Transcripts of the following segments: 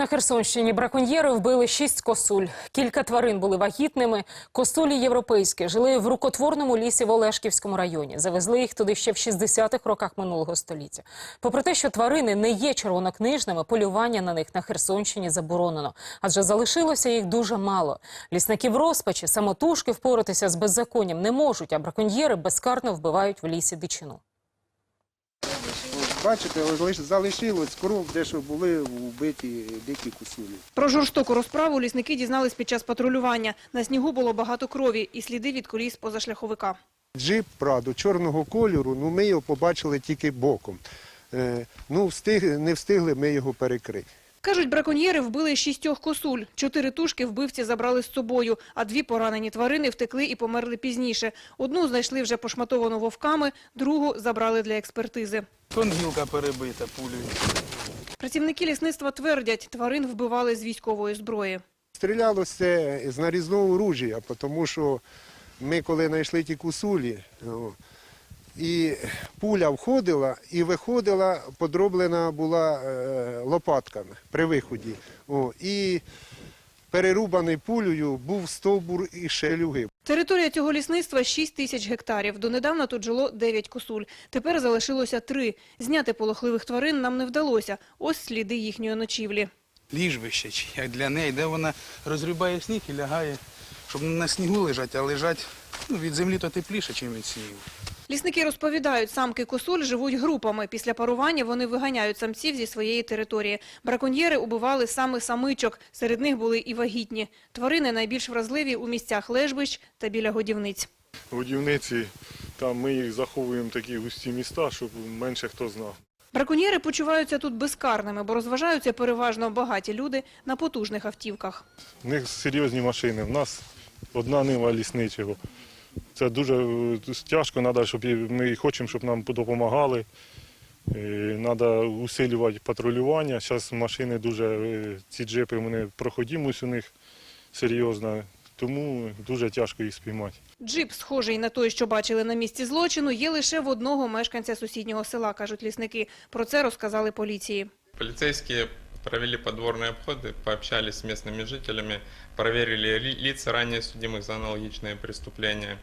На Херсонщині браконьєри вбили шість косуль. Кілька тварин були вагітними. Косулі європейські жили в рукотворному лісі в Олешківському районі. Завезли їх туди ще в 60-х роках минулого століття. Попри те, що тварини не є червонокнижними, полювання на них на Херсонщині заборонено. Адже залишилося їх дуже мало. Лісники в розпачі, самотужки впоратися з беззаконням не можуть, а браконьєри безкарно вбивають в лісі дичину. Бачите, ось лиш- залишилось кров, де що були вбиті дикі кусулі. Про жорстоку розправу лісники дізнались під час патрулювання. На снігу було багато крові і сліди від коліс позашляховика. Джип Прадо чорного кольору, ну ми його побачили тільки боком. Е, ну, встиг, не встигли ми його перекрити. Кажуть, браконьєри вбили шістьох косуль. Чотири тушки вбивці забрали з собою, а дві поранені тварини втекли і померли пізніше. Одну знайшли вже пошматовану вовками, другу забрали для експертизи. Гілка перебита пулею. Працівники лісництва твердять, тварин вбивали з військової зброї. Стрілялося з нарізного оружия, тому що ми коли знайшли ті кусулі, о, і пуля входила і виходила, подроблена була е, лопатками при виході. О, і перерубаний пулею був стовбур і шелюги. Територія цього лісництва 6 тисяч гектарів. Донедавна тут жило 9 косуль. Тепер залишилося три. Зняти полохливих тварин нам не вдалося. Ось сліди їхньої ночівлі. Ліжбище, як для неї, де вона розрібає сніг і лягає, щоб не на снігу лежати, а лежать ну, від землі то тепліше, ніж від снігу. Лісники розповідають, самки косуль живуть групами. Після парування вони виганяють самців зі своєї території. Браконьєри убивали саме самичок. Серед них були і вагітні. Тварини найбільш вразливі у місцях лежбищ та біля годівниць. годівниці, там ми їх заховуємо в такі густі міста, щоб менше хто знав. Браконьєри почуваються тут безкарними, бо розважаються переважно багаті люди на потужних автівках. У них серйозні машини. В нас одна нива лісничого. Це дуже е, тяжко, треба, щоб і- ми хочемо, щоб нам допомагали. Треба усилювати патрулювання. Зараз машини дуже, е, ці джипи, вони проходимость у них серйозна, тому дуже тяжко їх спіймати. Джип, схожий на той, що бачили на місці злочину, є лише в одного мешканця сусіднього села, кажуть лісники. Про це розказали поліції. Полицейские провели подворные обходы, пообщались с местными жителями, проверили ли- лица ранее судимых за аналогичные преступления.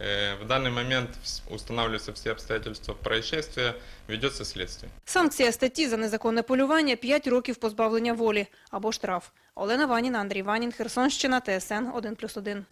Э, В данный момент вс- устанавливаются все обстоятельства происшествия, ведется следствие. Санкція статті за незаконне полювання – 5 років позбавлення волі або штраф. Олена Ваніна, Андрій Ванін, Херсонщина, ТСН 1+,1.